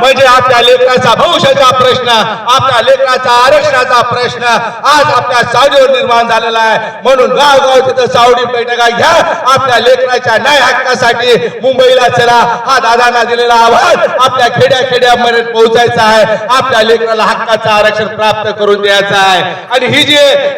म्हणजे आपल्या लेकराचा भविष्याचा प्रश्न आपल्या लेकराचा आरक्षणाचा प्रश्न आज आपल्या सावडीवर निर्माण झालेला आहे. म्हणून गाव गाव तिथं सावडी बैठका घ्या. आपल्या लेकराच्या न्याय हक्कासाठी मुंबईला चला. हा दादांना दिलेला आवाज आपल्या खेड्या खेड्यामध्ये पोहोचायचा आहे. आपल्या लेकराला हक्काचं आरक्षण प्राप्त करून द्यायचं आहे. आणि ही जी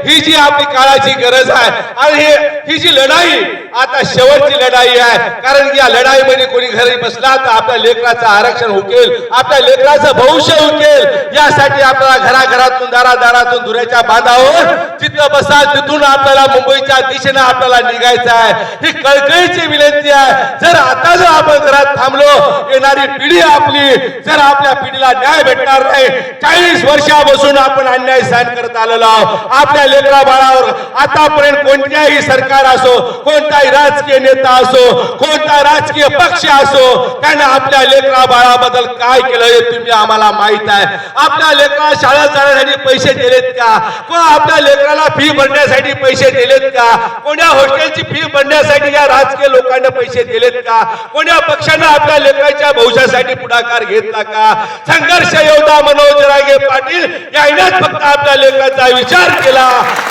ही जी आपली काळाची गरज आहे आणि ही जी लढाई आता शेवटची लढाई आहे. कारण या लढाईमध्ये कोणी घरी बसला तर आपल्या लेकराचं आरक्षण हुकेल आपल्या लेकराचं भविष्य हुकेल. यासाठी आपल्याला घराघरातून दारादारातून धुऱ्याच्या बांधावर जिथं बसाल तिथून आपल्याला मुंबईच्या दिशेनं आपल्याला निघायचं आहे. ही कळकळीची विनंती आहे. जर आता जर आपण घरात थांबलो येणारी पिढी आपली जर आपल्या पिढीला न्याय भेटणार नाही. चाळीस वर्षापासून आपण अन्याय सहन करत आलेलो आहोत. आपल्या लेकरा बाळावर आतापर्यंत कोणत्याही सरकार असो कोणताही राजकीय नेता असो कोणता राजकीय पक्ष असो त्याने आपल्या लेकरा बाळाबद्दल काय केलं हे तुम्ही आम्हाला माहीत आहे. आपल्या लेकरा शाळा जाण्यासाठी पैसे दिलेत का? कोण आपल्या लेकराला फी भरण्यासाठी पैसे दिलेत का? कोण्या हॉस्टेलची फी भरण्यासाठी या राजकीय लोकांना पैसे दिलेत का? कोण्या पक्षानं आपल्या लेकराच्या भविष्यासाठी पुढाकार घेतला का? संघर्ष योद्धा मनोज रागे पाटील यानेच फक्त आपल्या लेकराचा विचार केला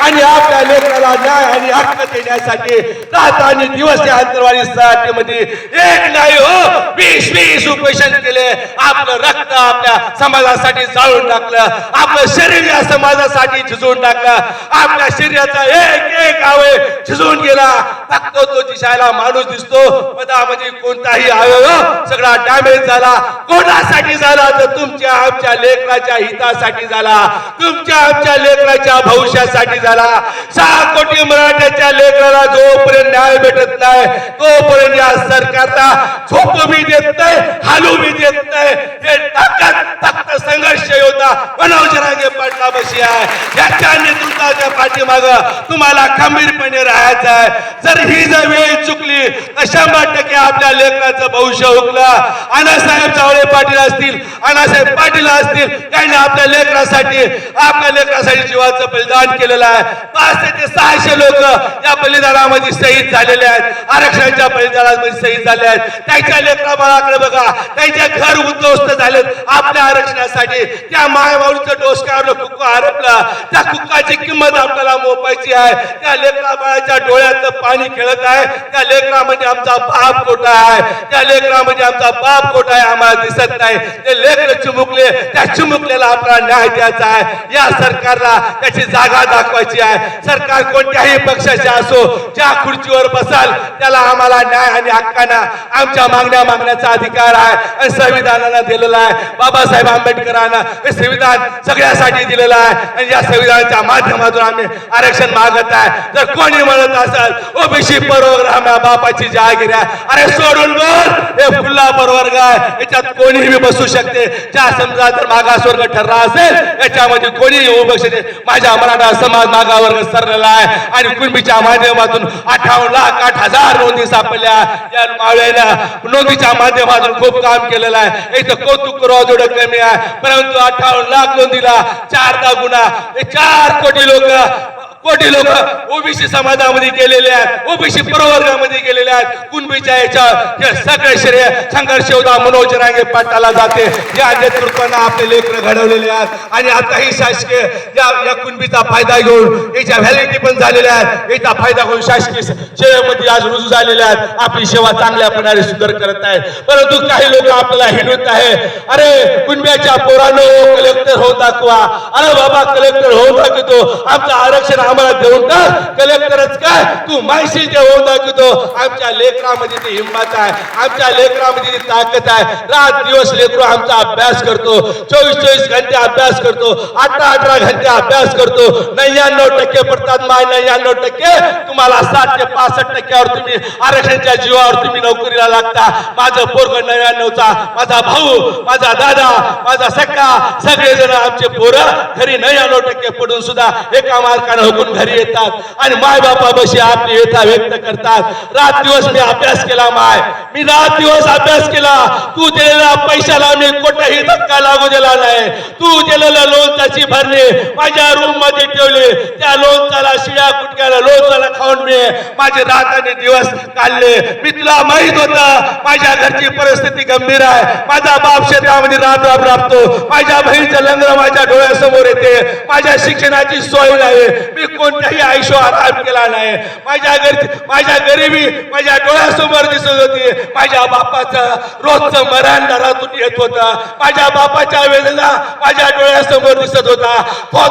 आणि आपल्या लेकराला न्याय आणि हक्क देण्यासाठी रात आणि दिवस या अंतरवाडी मध्ये एक नाही हो वीस वीस उपोषण केले. आपलं रक्त आपल्या समाजासाठी जाळून टाकलं. आपलं शरीर या समाजासाठी झिजवून टाकलं. आपल्या शरीराचा एक एक आवय झिजवून गेला. फक्त तो दिसायला माणूस दिसतो. पदामध्ये कोणताही अवयव सगळा डॅमेज झाला. कोणासाठी झाला? तर तुमच्या आमच्या लेकराच्या हितासाठी झाला. तुमच्या आमच्या लेकराच्या भविष्यासाठी झाला. सहा कोटी मराठ्याच्या लेकराला जोपर्यंत न्याय भेटत नाही तोपर्यंत या सरकारला झोप मी देत नाही हालू मी देत नाही. हे ताकद फक्त संघर्ष योद्धा मनोज रांगे पाटला बशी आहे. याच्या नेतृत्वाच्या पाठीमाग तुम्हाला खंबीरपणे राहायचं आहे. जर जर ही जर वेळ चुकली. तर शंभर टक्के आपल्या लेखनाचं भविष्य हुकलं? अण्णासाहेब चावळे पाटील असतील अण्णासाहेब पाटील असतील त्यांनी आपल्या लेखनासाठी आपल्या लेखनासाठी जीवाचं बलिदान केलेलं आहे. पाचशे ते सहाशे लोक या बलिदानामध्ये शहीद झालेले आहेत. आरक्षणाच्या बलिदानामध्ये शहीद झाले आहेत. त्यांच्या लेकरा बघा. त्यांच्या घर उद्ध्वस्त झालेत. आपल्या आरक्षणासाठी त्या मायमाऊलीचं डोसक्यावर कुक्क हरपला. त्या कुक्काची किंमत आपल्याला मोपायची आहे. त्या लेकरा बाळाच्या पाणी पाणी खेळत आहे. त्या लेकरामध्ये आमचा बाप कोटा आहे. त्या लेकरामध्ये आमचा बाप कोटा आहे आम्हाला दिसत नाही. ते लेकर चिमुकले त्या चिमुकलेला आपला न्याय द्यायचा आहे. या सरकारला त्याची जागा दाखवायची आहे. सरकार कोणत्याही पक्षाचे असो ज्या खुर्चीवर बसाल त्याला आम्हाला न्याय आणि हक्काना आमच्या मागण्या मागण्याचा अधिकार आहे. आणि संविधानाला दिलेला आहे. बाबासाहेब आंबेडकरांना हे संविधान सगळ्यासाठी दिलेलं आहे. आणि या संविधानाच्या माध्यमातून आम्ही आरक्षण मागत आहे. जर कोणी म्हणत असेल ओबीसी परवर्ग आम्हाला बापाची जहागीर आहे. अरे सोडून बर हे फुल्ला परवर्ग आहे याच्यात कोणीही बसू शकते. ज्या समजा जर मागास वर्ग ठरला असेल याच्यामध्ये कोणीही येऊ शकते. माझ्या मराठा समाज मागावर्ग सरलेला आहे. आणि कुणबीच्या माध्यमातून अठ्ठावन्न लाख आठ हजार नोंदी सापडल्या. या मावळ्यानं नोंदीच्या माध्यमातून खूप काम केलेलं आहे. याचं कौतुक करावं जेवढं कमी आहे. परंतु अठ्ठावन्न लाख नोंदीला चारदा गुन्हा हे चार कोटी लोक कोटी लोक ओबीसी समाजामध्ये गेलेले आहेत ओबीसी प्रवर्गामध्ये गेलेले आहेत. कुणबीच्या याच्या सगळे श्रेय संघर्ष योद्धा मनोज रांगे पाटाला जाते. या नेतृत्वानं आपले लेकर घडवलेले आहेत. आणि आता ही शासकीय या या कुणबीचा फायदा घेऊन याच्या व्हॅलिटी पण झालेल्या आहेत. याचा फायदा घेऊन शासकीय सेवेमध्ये आज रुजू झालेले आहेत. आपली सेवा चांगल्या प्रकारे सुधार करत आहेत. परंतु काही लोक आपल्याला हिडवत आहे. अरे कुणब्याच्या पोरानो कलेक्टर होऊन दाखवा. अरे बाबा कलेक्टर होऊन दाखवतो. आमचं आरक्षण आम्हाला देऊन टाक. कलेक्टरच काय? तू माहिती देऊन दाखवतो आमच्या लेकरामध्ये ती हिंमत आहे. आमच्या लेकरामध्ये ती ताकद आहे. रात दिवस लेकरू आमचा अभ्यास करतो. चोवीस चोवीस घंटे अभ्यास करतो. अठरा अठरा घंटे अभ्यास करतो. नव्याण्णव टक्के पडतात माय नव्याण्णव टक्के. तुम्हाला साठ ते पासष्ट टक्क्यावर तुम्ही आरक्षणच्या जीवावर तुम्ही नोकरीला लागता. माझं पोरग नव्याण्णवचा माझा भाऊ माझा दादा माझा सख्खा सगळेजण आमचे पोरं घरी नव्याण्णव टक्के पडून सुद्धा एका मार्कानं हुकून घेऊन घरी येतात आणि माय बापापाशी आपली व्यथा व्यक्त करतात. रात दिवस मी अभ्यास केला माय. मी रात दिवस अभ्यास केला. तू दिलेला पैशाला मी कोणताही धक्का लागू दिला नाही. तू दिलेला लोन त्याची भरणे माझ्या रूममध्ये ठेवले. त्या लोणचाला शिळ्या कुटक्याला लोणचाला खाऊन मी माझे रात आणि दिवस काढले. मी तुला माहीत होतं माझ्या घरची परिस्थिती गंभीर आहे. माझा बाप शेतामध्ये रात राब राबतो. माझ्या बहिणीचं लंगर माझ्या डोळ्यासमोर येते. माझ्या शिक्षणाची सोय नाही. मी कोणत्याही आयुष्य आराम केला नाही. माझ्या घरी माझ्या गरिबी माझ्या डोळ्यासमोर दिसत होती. माझ्या बापाचं रोजचं मरण दरातून येत होता. माझ्या बापाच्या वेदना माझ्या डोळ्यासमोर दिसत होता. तो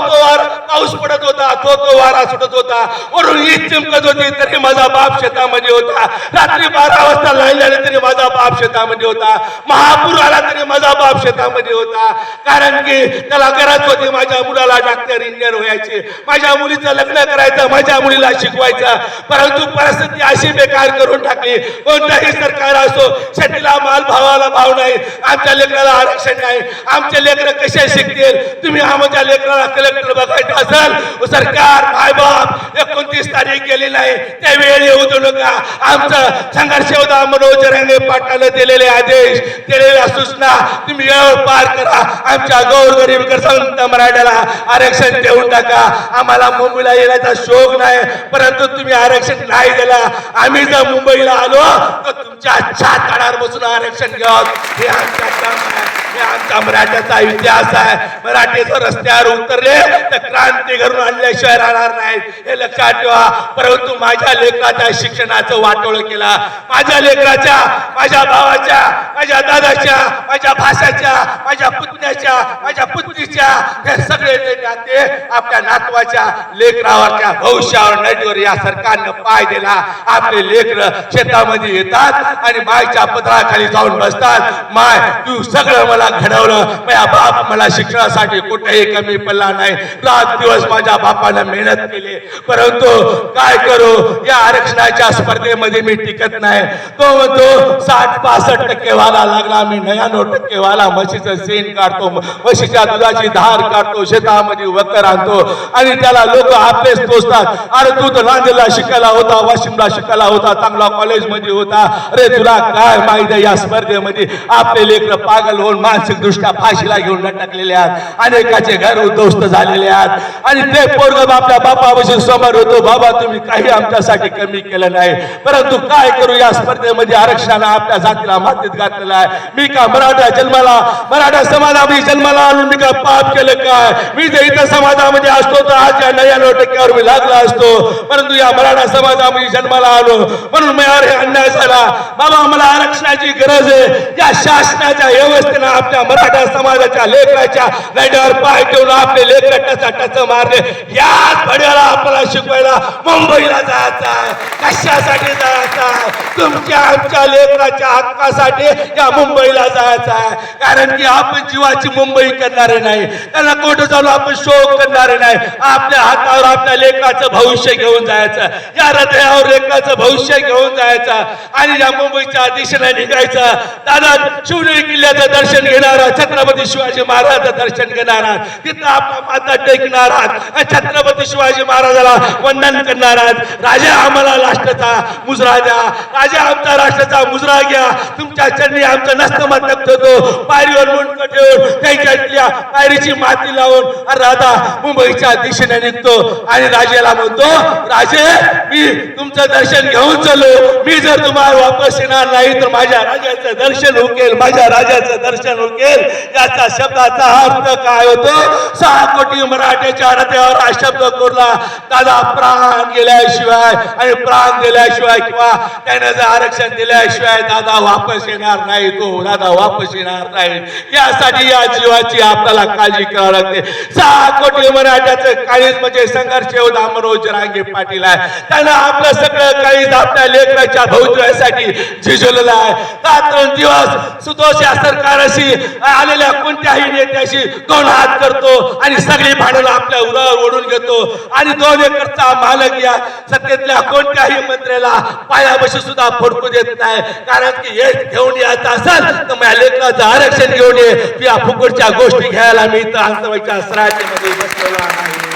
पाऊस पडत होता. तो तो वारा सुटत होता. वरून ईद चिमकत होती तरी माझा बाप शेतामध्ये होता. रात्री बारा वाजता लाईन झाली तरी माझा बाप शेतामध्ये होता. महापूर आला तरी माझा बाप शेतामध्ये होता. कारण की त्याला गरज होती माझ्या मुलाला डॉक्टर इंजिनियर व्हायचे. माझ्या मुलीचं लग्न करायचं माझ्या मुलीला शिकवायचं. परंतु परिस्थिती अशी बेकार करून टाकली. कोणताही सरकार असो शेतीला माल भावाला भाव नाही. आमच्या लेकराला आरक्षण नाही. आमचे लेकर कसे शिकतील? तुम्ही आमच्या लेकराला कलेक्टर बघायचं असेल सरकार भाय बाप एकोणतीस तारीख गेली नाही. त्या वेळी येऊ देऊ नका आमचं संघर्ष होता मनोज रंगे पाटलानं दिलेले आदेश दिलेल्या सूचना तुम्ही वेळ पार करा. आमच्या गौरगरीब गरजवंत मराठ्याला आरक्षण देऊन टाका. आम्हाला मुंबईला येण्याचा शोक नाही परंतु तुम्ही आरक्षण नाही दिला. आम्ही जर मुंबईला आलो तर तुमच्या छात काढावर बसून आरक्षण घ्या हे आमच्या काम आहे. आमचा मराठ्याचा इतिहास आहे. मराठी जर रस्त्यावर उतरले तर क्रांती घडून आणल्याशिवाय राहणार नाही हे लक्षात ठेवा. परंतु माझ्या लेकराच्या शिक्षणाचं वाटोळ केला. माझ्या लेकराच्या माझ्या भावाच्या माझ्या दादाच्या माझ्या भाषाच्या माझ्या पुतण्याच्या माझ्या पुतणीच्या हे सगळे ते नाते आपल्या नातवाच्या लेकरावरच्या भविष्यावर नटीवर या सरकारनं पाय दिला. आपले लेकर शेतामध्ये येतात आणि मायच्या पत्राखाली जाऊन बसतात. माय तू सगळं मला मला घडवलं. माझ्या बाप मला शिक्षणासाठी कुठेही कमी पडला नाही. रात दिवस माझ्या बापानं मेहनत केली. परंतु काय करू? या आरक्षणाच्या स्पर्धेमध्ये मी टिकत नाही. तो म्हणतो साठ पासष्ट टक्के व्हायला लागला. मी नव्याण्णव टक्के व्हायला म्हशीचं सेन काढतो. म्हशीच्या दुधाची धार काढतो. शेतामध्ये वकर आणतो. आणि त्याला लोक आपलेच तोचतात अरे तू तर नांदेडला शिकायला होता वाशिमला शिकायला होता चांगला कॉलेजमध्ये होता. अरे तुला काय माहिती आहे या स्पर्धेमध्ये? आपले लेकर पागल होऊन मानसिक दृष्ट्या फाशीला घेऊन लटकलेले आहेत. अनेकाचे घर उद्ध्वस्त झालेले आहेत. आणि ते पोरग आपल्या बापापासून समोर होतो बाबा तुम्ही काही आमच्यासाठी कमी केलं नाही. परंतु काय करू या स्पर्धेमध्ये आरक्षणाला आपल्या जातीला मातीत घातलेला आहे. मी का मराठा जन्माला मराठा समाजामध्ये जन्माला आणून मी का पाप केलं काय? मी जर इतर समाजामध्ये असतो तर आज या नव्याण्णव टक्क्यावर मी लागला असतो. परंतु या मराठा समाजामध्ये जन्माला आलो. म्हणून मी अरे अन्याय झाला. बाबा मला आरक्षणाची गरज आहे. या शासनाच्या व्यवस्थेला आपल्या मराठा समाजाच्या लेकराच्या लढ्यावर पाय ठेवून आपले लेकर टचा टच मारले. याच भड्याला आपल्याला शिकवायला मुंबईला जायचं आहे. कशासाठी जायचं आहे? तुमच्या आमच्या लेकराच्या हक्कासाठी या मुंबईला जायचं आहे. कारण की आपण जीवाची मुंबई करणारे नाही. त्यांना कुठं चालू आपण शोक करणारे नाही. आपल्या हातावर आपल्या लेकराचं भविष्य घेऊन जायचं या हृदयावर लेकराचं भविष्य घेऊन जायचं आणि या मुंबईच्या दिशेने निघायचं दादा शिवनेरी किल्ल्याचं दर्शन घेणार छत्रपती शिवाजी महाराजांचं दर्शन घेणार तिथं आपला माता टेकणार आहात छत्रपती शिवाजी महाराजाला वंदन करणार आहात राजा आम्हाला राष्ट्राचा मुजरा द्या. राजा आमचा राष्ट्राचा मुजरा घ्या. तुमच्या चरणी आमचं नस्तमस्तक ठेवतो. पायरीवर मुंडक ठेवून त्यांच्या पायरीची माती लावून राधा मुंबईच्या दिशेने निघतो. आणि राजेला म्हणतो राजे मी तुमचं दर्शन घेऊन चलो मी जर तुम्हाला वापस येणार नाही तर माझ्या राजाचं दर्शन हुकेल माझ्या राजाचं दर्शन हुकेल याचा शब्दाचा अर्थ काय होतो? सहा कोटी मराठ्याच्या हृदयावर हा शब्द कोरला. दादा प्राण गेल्याशिवाय आणि प्राण दिल्याशिवाय किंवा त्याने जर आरक्षण दिल्याशिवाय दादा वापस येणार नाही तो दादा वापस येणार नाही. यासाठी या जीवाची आपल्याला काळजी करावी लागते. सहा कोटी मराठ्याचं काळीज म्हणजे संघर्ष होता मनोज रांगे पाटील आहे. त्यानं आपलं सगळं काळीज आपल्या लेकराच्या भविष्यासाठी झिजवलेलं आहे. रात्र दिवस सुतोष या सरकाराशी आलेल्या कोणत्याही नेत्याशी दोन हात करतो आणि सगळी भांडवलं आपल्या उरावर ओढून घेतो. आणि दोन एकरचा मालक या सत्तेतल्या कोणत्याही मंत्र्याला पायाबशी सुद्धा फडकू देत नाही. कारण की हे घेऊन यायचं असेल तर माझ्या लेकराचं आरक्षण घेऊन ये. या फुकटच्या गोष्टी घ्यायला मी इथं अंतवाईच्या सराटीमध्ये बसलेला नाही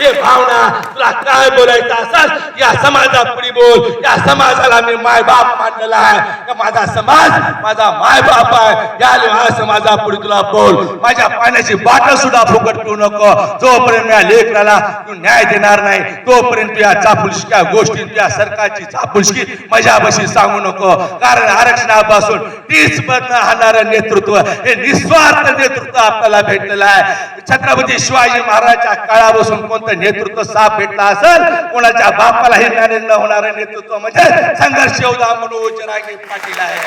हे भावना तुला काय बोलायचं असाल? या समाजापुढे बोल? या समाजाला मी माय बाप मानलेला आहे. माझा समाज माझा मायबाप आहे? या या समाजापुढे तुला बोल. माझ्या पाण्याची बाटल सुद्धा फुकट ठेवू नको. जोपर्यंत या लेकराला तू न्याय देणार नाही तोपर्यंत या चापुलशक्या गोष्टी त्या या सरकारची चापुलशकी माझ्यापाशी सांगू नको. कारण आरक्षणापासून तीस पद हाणारं नेतृत्व हे निस्वार्थ नेतृत्व आपल्याला भेटलेलं आहे. छत्रपती शिवाजी महाराजच्या काळापासून कोणतं नेतृत्व साफ भेटला असेल कोणाच्या बापालाही मॅनेज न होणारं नेतृत्व म्हणजे संघर्ष योद्धा मनोज रागे पाटील आहे.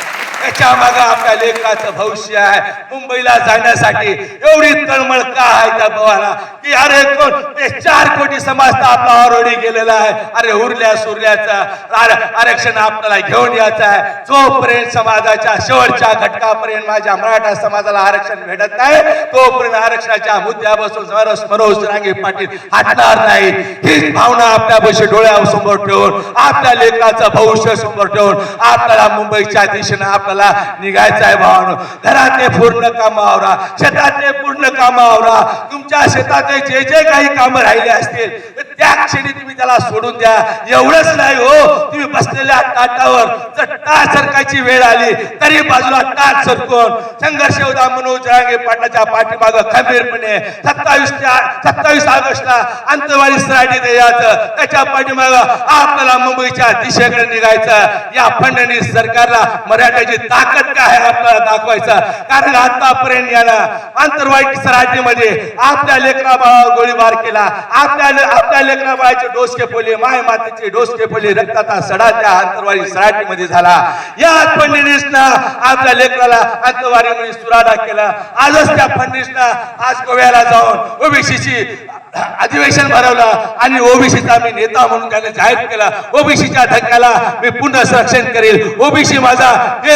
त्याच्यामागे आपल्या लेखाचं भविष्य आहे. मुंबईला जाण्यासाठी एवढी तळमळ का आहे त्या भावाला? की अरे कोण? ते चार कोटी समाज तर आपला ऑलरेडी गेलेला आहे. अरे उरल्या सुरल्याचं आरक्षण आपल्याला घेऊन यायचं आहे. जोपर्यंत समाजाच्या शेवटच्या घटकापर्यंत माझ्या मराठा समाजाला आरक्षण भेटत नाही तोपर्यंत आरक्षणाच्या मुद्द्यापासून समरस मनोज रांगे पाटील राहणार नाही. हीच भावना आपल्यापाशी डोळ्यासमोर ठेवून आपल्या लेखाचं भविष्य समोर ठेवून आपल्याला मुंबईच्या दिशेनं आपल्याला निघायचं आहे भावना. घरातले पूर्ण कामं आवरा शेतातले पूर्ण कामं आवरा. तुमच्या शेतातले जे जे काही कामं राहिले असतील त्या क्षणी तुम्ही त्याला सोडून द्या. एवढंच नाही हो तुम्ही बसलेल्या ताटावर जर टाळ सरकायची वेळ आली तरी बाजूला टाळ सरकून संघर्ष योद्धा मनोज रांगे पाटलाच्या पाठीमाग खंबीरपणे सत्तावीस सत्तावीस ऑगस्टला अंतवाडी सराठी यायचं त्याच्या पाठीमाग आपल्याला मुंबईच्या दिशेकडे निघायचं. या फडणवीस सरकारला मराठ्याची ताकद काय आहे आपल्याला दाखवायचं? कारण आतापर्यंत याला आंतरवाईट सराठीमध्ये आपल्या लेकरा गोळीबार केला आपल्या आपल्या लेकरा डोसके फोडले माय मातेचे डोसके फोले रक्ताचा सडा त्या आंतरवाडी सराठीमध्ये झाला. या फडणवीसनं आपल्या लेकराला आंतरवाडीमध्ये सुराडा केला. आजच त्या फडणवीसनं आज गोव्याला जाऊन ओबीसीची अधिवेशन भरवलं आणि ओबीसीचा मी नेता म्हणून त्याने जाहीर केला. ओबीसीच्या धक्क्याला मी पुन्हा संरक्षण करेल. ओबीसी माझा हे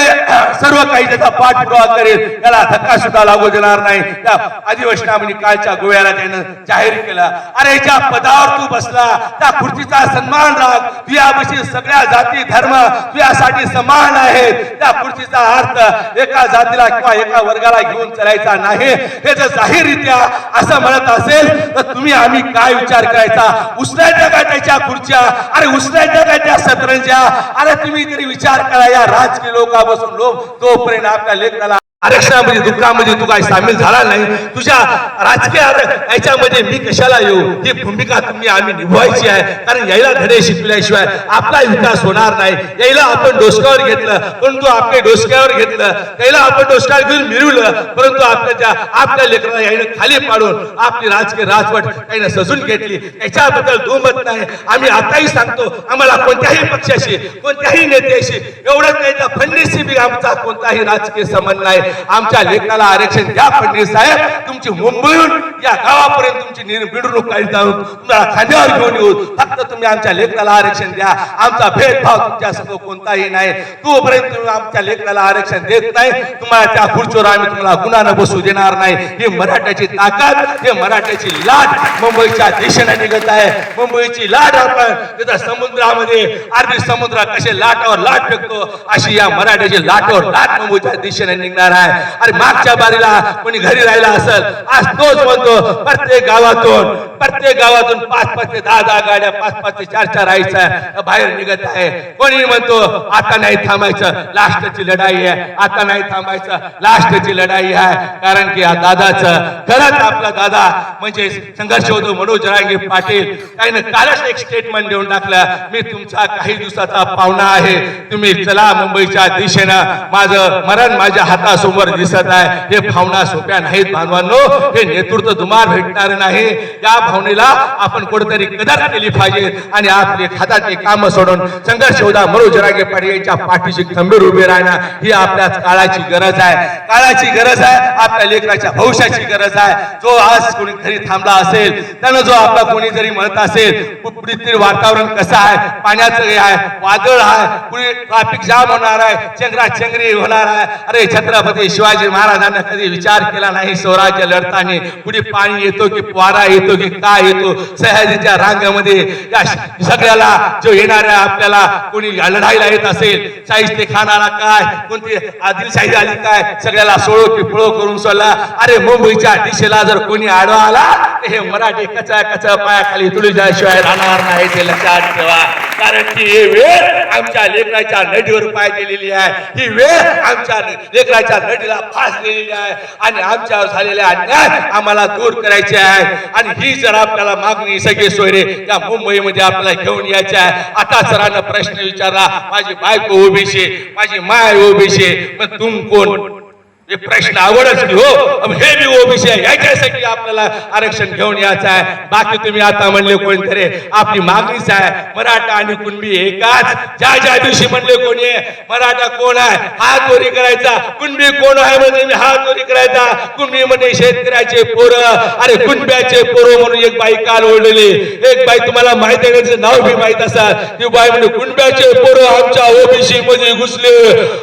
सर्व काही त्याचा पाठपुरावा करेल त्याला धक्का सुद्धा लागू देणार नाही. त्या अधिवेशनामध्ये कालच्या गोव्याला त्यानं जाहीर केला. अरे ज्या पदावर तू बसला त्या खुर्चीचा सन्मान राख. तुझ्यापाशी सगळ्या जाती धर्म तुझ्यासाठी समान आहे. त्या खुर्चीचा अर्थ एका जातीला किंवा एका वर्गाला घेऊन चालायचा नाही. हे जर जाहीररित्या असं म्हणत असेल तर तुम्ही आम्ही काय विचार करायचा? उचलायच्या काय त्याच्या खुर्च्या अरे उचलायच्या काय त्या सत्रांच्या अरे तुम्ही तरी विचार करा या राजकीय लोकांपासून लोक तोपर्यंत आपल्या लेखनाला आरक्षणामध्ये दुःखामध्ये तू काय सामील झाला नाही. तुझ्या राजकीय याच्यामध्ये मी कशाला येऊ? ही भूमिका तुम्ही आम्ही निभवायची आहे. कारण यायला धडे शिकल्याशिवाय आपला विकास होणार नाही. यायला आपण डोसक्यावर घेतलं परंतु आपले डोसक्यावर घेतलं. त्याला आपण डोसक्यावर घेऊन मिरवलं परंतु आपल्याच्या आपल्या लेकराला यायनं खाली पाडून आपली राजकीय राजवट यायनं सजून घेतली. याच्याबद्दल दुमत नाही. आम्ही आताही सांगतो आम्हाला कोणत्याही पक्षाशी कोणत्याही नेत्याशी एवढंच नाही तर फडणवीसशी बी आमचा कोणताही राजकीय संबंध नाही. आमच्या लेखनाला आरक्षण द्या फडणवीस साहेब. तुमची मुंबईहून या गावापर्यंत तुमची निर- मिरवणूक काढी जाऊन तुम्हाला खांद्यावर घेऊन येऊ फक्त तुम्ही आमच्या लेखनाला आरक्षण द्या. आमचा भेदभाव तुमच्या संग कोणताही नाही. तोपर्यंत तुम्ही आमच्या लेखनाला आरक्षण देत नाही. तुम्हाला त्या खुर्चीवर आम्ही तुम्हाला गुन्हा बसू देणार नाही. ही मराठ्याची ताकद हे मराठ्याची लाट मुंबईच्या दिशेने निघत आहे. मुंबईची लाट आपण तिथं समुद्रामध्ये अरबी समुद्र कसे लाटावर लाट फेकतो अशी या मराठ्याची लाटावर लाट मुंबईच्या दिशेने निघणार आहे. अरे मागच्या बारीला कोणी घरी राहिला असेल आज तोच म्हणतो प्रत्येक गावातून प्रत्येक गावातून पाच पाच ते दहा दहा गाड्या पाच पाच ते चार चार राहायचं बाहेर निघत आहे. कोणी म्हणतो आता नाही थांबायचं लास्टची लढाई आहे. आता नाही थांबायचं लास्टची लढाई आहे. कारण की या दादाचं खरंच आपला दादा म्हणजे संघर्ष होतो मनोज रांगे पाटील त्याने कालच एक स्टेटमेंट देऊन टाकलं मी तुमचा काही दिवसाचा पाहुणा आहे. तुम्ही चला मुंबईच्या दिशेनं माझं मरण माझ्या हातासमोर समोर दिसत आहे. हे भावना सोप्या नाहीत बांधवांनो हे नेतृत्व दुमार भेटणार नाही. या भावनेला आपण कुठेतरी कदर केली पाहिजे आणि आपले हाताचे काम सोडून संघर्ष होता मनोज रागे पाटील यांच्या पाठीशी खंबीर उभे राहणं ही आपल्या काळाची गरज आहे. काळाची गरज आहे. आपल्या लेकराच्या भविष्याची गरज आहे. जो आज कोणी घरी थांबला असेल त्यानं जो आपला कोणी जरी म्हणत असेल पुढील वातावरण कसं आहे? पाण्याचं हे आहे. वादळ आहे. कुणी ट्रॅफिक जाम होणार आहे. चंगरा चंगरी होणार आहे. अरे छत्रपती शिवाजी महाराजांना कधी विचार केला नाही? स्वराज्य लढताना पुढे पाणी येतो की वारा येतो की काय येतो? सह्याजीच्या रांगामध्ये या सगळ्याला जो येणाऱ्या आपल्याला कोणी लढाईला येत असेल शाहिस्ते खानाला काय? कोणती आदिलशाही आली काय? सगळ्याला सोळो की करून सोडला. अरे मुंबईच्या दिशेला जर कोणी आडवा आला हे मराठी कचा कचा पायाखाली तुळीच्याशिवाय राहणार नाही ते लक्षात ठेवा. कारण की ही वेळ आमच्या लेकराच्या नदीवर पाय दिलेली आहे. ही वेळ आमच्या लेकराच्या नडीला फास दिलेली आहे आणि आमच्यावर झालेले अन्याय आम्हाला दूर करायचे आहे. आणि ही जर आपल्याला मागणी सगळे सोयरे त्या मुंबईमध्ये आपल्याला घेऊन यायचे आहे. आता सरांना प्रश्न विचारला माझी बायको ओबीसी माझी माय ओबीसी पण तुम कोण? प्रश्न आवडच हो. हे मी ओबीसी आहे. याच्यासाठी आपल्याला आरक्षण घेऊन यायचं आहे. बाकी तुम्ही आता म्हणले कोणतरी आपली मागणीच आहे. मराठा आणि कुणबी एकाच. ज्या ज्या दिवशी म्हणले कोणी मराठा कोण आहे? हा चोरी करायचा. कुणबी कोण आहे म्हणजे मी हा चोरी करायचा. कुणबी म्हणजे शेतकऱ्याचे पोरं. अरे कुणब्याचे पोरं म्हणून एक बाई काल ओढलेली. एक बाई तुम्हाला माहिती आहे त्याचं नाव बी माहीत असाल. ती बाई म्हणजे कुणब्याचे पोरं आमच्या ओबीसी मध्ये घुसले.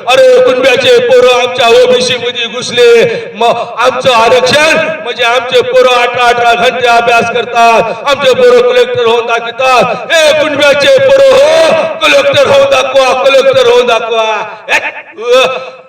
अरे कुणब्याचे पोरं आमच्या ओबीसी मध्ये घुसले मग आमचं आरक्षण म्हणजे आमचे पोरं अठरा अठरा घंटे अभ्यास करतात आमचे पोरं कलेक्टर होऊन दाखवतात. हे कुणब्याचे पोरं हो कलेक्टर होऊन दाखवा कलेक्टर होऊन दाखवा.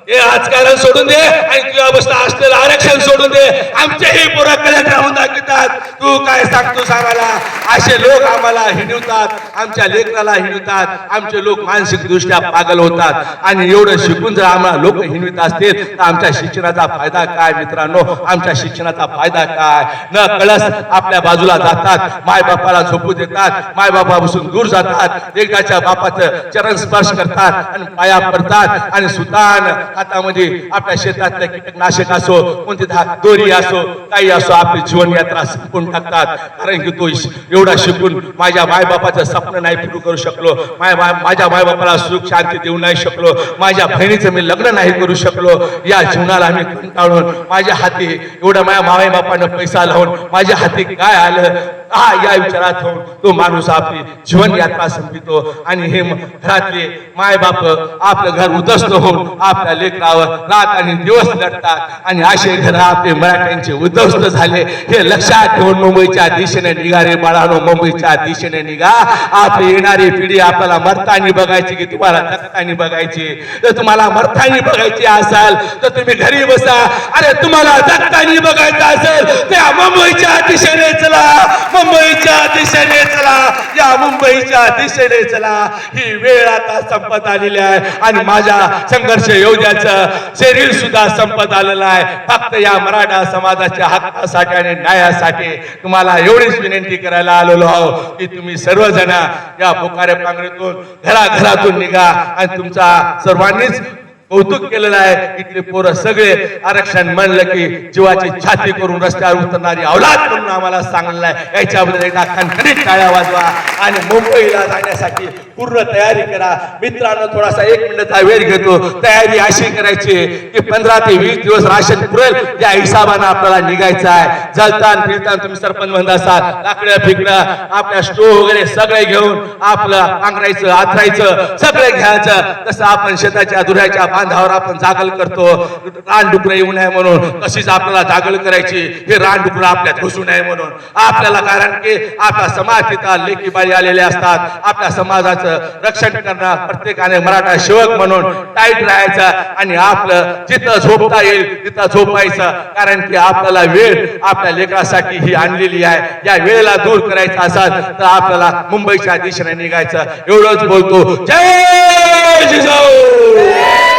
हे, राजकारण सोडून दे आणि तुझ्या अवस्था असलेलं आरक्षण सोडून दे. आमचेही पोरं कलेक्टर होऊन दाखवतात. तू काय सांगतो सांगायला असे लोक आम्हाला हिणवतात आमच्या लेखनाला हिणवतात आमचे लोक मानसिक दृष्ट्या पागल होतात. आणि एवढं शिकून जर आम्हाला लोक हिणवित असतील तर आमच्या शिक्षणाचा फायदा काय मित्रांनो? आमच्या शिक्षणाचा फायदा काय? न कळस आपल्या बाजूला जातात. मायबापाला झोपू देतात. मायबापापासून दूर जातात. एकदाच्या बापाचं चरण स्पर्श करतात. आणि पाया पडतात आणि सुतान हातामध्ये आपल्या शेतातलं कीटकनाशक असो कोणती दोरी असो काही असो आपली जीवन यात्रा संपून टाकतात. कारण की तो एवढा शिकून माझ्या मायबापाचं स्वप्न नाही पूर्ण करू शकलो. माझ्या मायबापाला सुख शांती देऊ नाही शकलो. माझ्या बहिणीचं मी लग्न नाही करू शकलो. या जीवनाला मी कंटाळून माझ्या हाती एवढा माझ्या मायबापानं पैसा लावून माझ्या हाती काय आलं? हा या विचारात होऊन तो माणूस आपली जीवन यात्रा संपितो आणि हे घरातले माय बाप आपलं घर उद्ध्वस्त होऊन आपल्या लेकरावर रात आणि दिवस लढतात. आणि असे घर आपले मराठ्यांचे उद्ध्वस्त झाले. हे लक्षात ठेवून मुंबईच्या दिशेने निघा रे बाळानो मुंबईच्या दिशेने निघा. आपली येणारी पिढी आपल्याला मरतानी बघायची की तुम्हाला जगतानी बघायची. तर तुम्हाला मरतानी बघायची असाल तर तुम्ही घरी बसा. अरे तुम्हाला जगतानी बघायचं असेल त्या मुंबईच्या दिशेने चला. मुंबईच्या दिशेने चला. या मुंबईच्या दिशेने चला. ही वेळ आता संपत आलेली आहे. आणि माझ्या संघर्ष योद्ध्याचं शरीर सुद्धा संपत आलेलं आहे. फक्त या मराठा समाजाच्या हक्कासाठी आणि न्यायासाठी तुम्हाला एवढीच विनंती करायला आलेलो आहो की तुम्ही सर्वजण या बोकारे पांगरीतून घराघरातून निघा. आणि तुमचा सर्वांनीच कौतुक केलेलं आहे इथले पोरं सगळे आरक्षण म्हणलं की जीवाची छाती करून रस्त्यावर उतरणारी अवलाद म्हणून आम्हाला सांगलेलं आहे. याच्याबद्दल एकदा खणखणीत टाळ्या वाजवा आणि मुंबईला जाण्यासाठी पूर्ण तयारी करा. मित्रांनो थोडासा एक मिनिटाचा वेळ घेतो. तयारी अशी करायची की पंधरा ते वीस दिवस राशन पुरेल. त्या हिसाबानं आपल्याला निघायचं आहे. जलतान फिरतान तुम्ही सरपंच म्हणत असाल लाकडं फिकणं आपल्या स्टो वगैरे सगळे घेऊन आपलं आंगरायचं आथरायचं सगळे घ्यायचं. तसं आपण शेताच्या दुऱ्याच्या बांधावर आपण जागल करतो. रानडुकरं येऊ नये म्हणून. तशीच आपल्याला जागल करायची. हे रानडुकरं आपल्यात घुसू नये म्हणून. आपल्याला कारण की आपला समाज तिथं लेखी आलेले असतात. आपल्या समाजाचं रक्षण करणं प्रत्येकाने मराठा सेवक म्हणून टाईट राहायचं आणि आपलं जिथं झोपता येईल तिथं झोपायचं. कारण की आपल्याला वेळ आपल्या लेकरासाठी ही आणलेली आहे. या वेळेला दूर करायचं असाल तर आपल्याला मुंबईच्या दिशेने निघायचं. एवढंच बोलतो. जय जिजाऊ!